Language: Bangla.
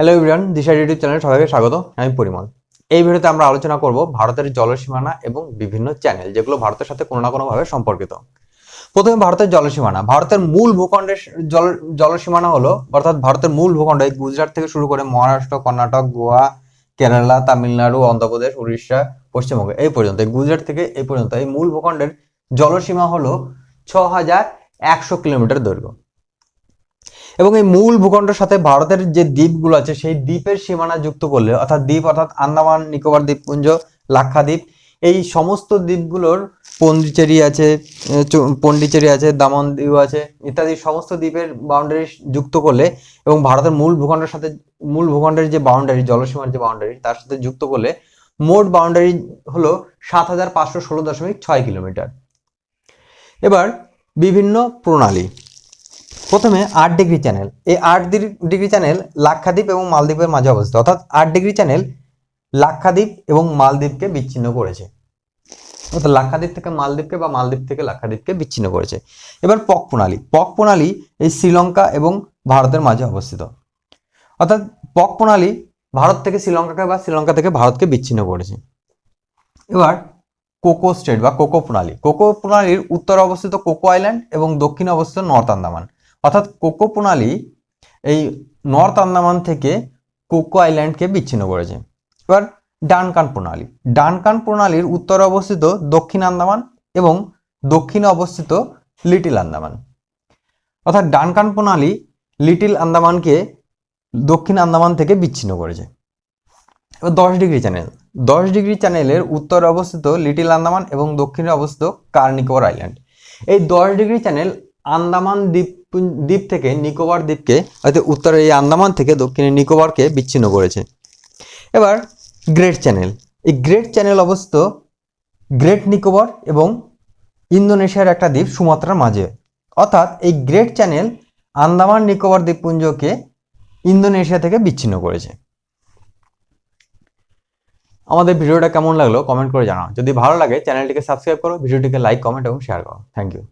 হ্যালো ইব্রান দিশা ইউটিউব চ্যানেলে সবাইকে স্বাগত। আমি পরিমল। এই ভিডিওতে আমরা আলোচনা করব ভারতের জলসীমানা এবং বিভিন্ন চ্যানেল যেগুলো ভারতের সাথে কোনো না কোনোভাবে সম্পর্কিত। প্রথমে ভারতের জলসীমানা। ভারতের মূল ভূখণ্ডের জল, জলসীমানা হলো, অর্থাৎ ভারতের মূল ভূখণ্ড গুজরাট থেকে শুরু করে মহারাষ্ট্র, কর্ণাটক, গোয়া, কেরালা, তামিলনাড়ু, অন্ধ্রপ্রদেশ, উড়িষ্যা, পশ্চিমবঙ্গ, এই পর্যন্ত গুজরাট থেকে এই পর্যন্ত এই মূল ভূখণ্ডের জলসীমা হলো ছ হাজার একশো কিলোমিটার দৈর্ঘ্য। এবং এই মূল ভূখণ্ডের সাথে ভারতের যে দ্বীপগুলো আছে, সেই দ্বীপের সীমানা যুক্ত করলে, অর্থাৎ দ্বীপ, অর্থাৎ আন্দামান, নিকোবর দ্বীপপুঞ্জ লাক্ষাদ্বীপ এই সমস্ত দ্বীপগুলোর পন্ডিচেরি আছে পন্ডিচেরি আছে দামন দ্বীপ আছে, ইত্যাদি সমস্ত দ্বীপের বাউন্ডারি যুক্ত করলে এবং ভারতের মূল ভূখণ্ডের সাথে, মূল ভূখণ্ডের যে বাউন্ডারি জলসীমার যে বাউন্ডারি তার সাথে যুক্ত করলে মোট বাউন্ডারি হলো সাত হাজার পাঁচশো ষোলো দশমিক ছয় কিলোমিটার। এবার বিভিন্ন প্রণালী। প্রথমে আট ডিগ্রি চ্যানেল। এই আট ডিগ্রি চ্যানেল লাক্ষাদ্বীপ এবং মালদ্বীপের মাঝে অবস্থিত। অর্থাৎ আট ডিগ্রি চ্যানেল লাক্ষাদ্বীপ এবং মালদ্বীপকে বিচ্ছিন্ন করেছে। অর্থাৎ লাক্ষাদ্বীপ থেকে মালদ্বীপকে বা মালদ্বীপ থেকে লাক্ষাদ্বীপকে বিচ্ছিন্ন করেছে। এবার পক প্রণালী। পক প্রণালী এই শ্রীলঙ্কা এবং ভারতের মাঝে অবস্থিত। অর্থাৎ পক প্রণালী ভারত থেকে শ্রীলঙ্কাকে বা শ্রীলঙ্কা থেকে ভারতকে বিচ্ছিন্ন করেছে। এবার কোকো স্টেট বা কোকো প্রণালী। কোকো প্রণালীর উত্তরে অবস্থিত কোকো আইল্যান্ড এবং দক্ষিণে অবস্থিত নর্থ আন্দামান। অর্থাৎ কোকো প্রণালী এই নর্থ আন্দামান থেকে কোকো আইল্যান্ডকে বিচ্ছিন্ন করেছে। এবার ডানকান প্রণালী। ডানকান প্রণালীর উত্তরে অবস্থিত দক্ষিণ আন্দামান এবং দক্ষিণে অবস্থিত লিটিল আন্দামান। অর্থাৎ ডানকান প্রণালী লিটিল আন্দামানকে দক্ষিণ আন্দামান থেকে বিচ্ছিন্ন করেছে। এবার দশ ডিগ্রি চ্যানেল। দশ ডিগ্রি চ্যানেলের উত্তরে অবস্থিত লিটিল আন্দামান এবং দক্ষিণে অবস্থিত কার নিকোবর আইল্যান্ড। এই দশ ডিগ্রি চ্যানেল আন্দামান দ্বীপ দ্বীপ থেকে নিকোবর দ্বীপকে, অর্থাৎ উত্তরে এই আন্দামান থেকে দক্ষিণে নিকোবরকে বিচ্ছিন্ন করেছে। এবার গ্রেট চ্যানেল। এই গ্রেট চ্যানেল অবস্থিত গ্রেট নিকোবর এবং ইন্দোনেশিয়ার একটা দ্বীপ সুমাত্রার মাঝে। অর্থাৎ এই গ্রেট চ্যানেল আন্দামান নিকোবর দ্বীপপুঞ্জকে ইন্দোনেশিয়া থেকে বিচ্ছিন্ন করেছে। আমাদের ভিডিওটা কেমন লাগল কমেন্ট করে জানাও। যদি ভালো লাগে, চ্যানেলটিকে সাবস্ক্রাইব করো, ভিডিওটিকে লাইক, কমেন্ট এবং শেয়ার করো। Thank you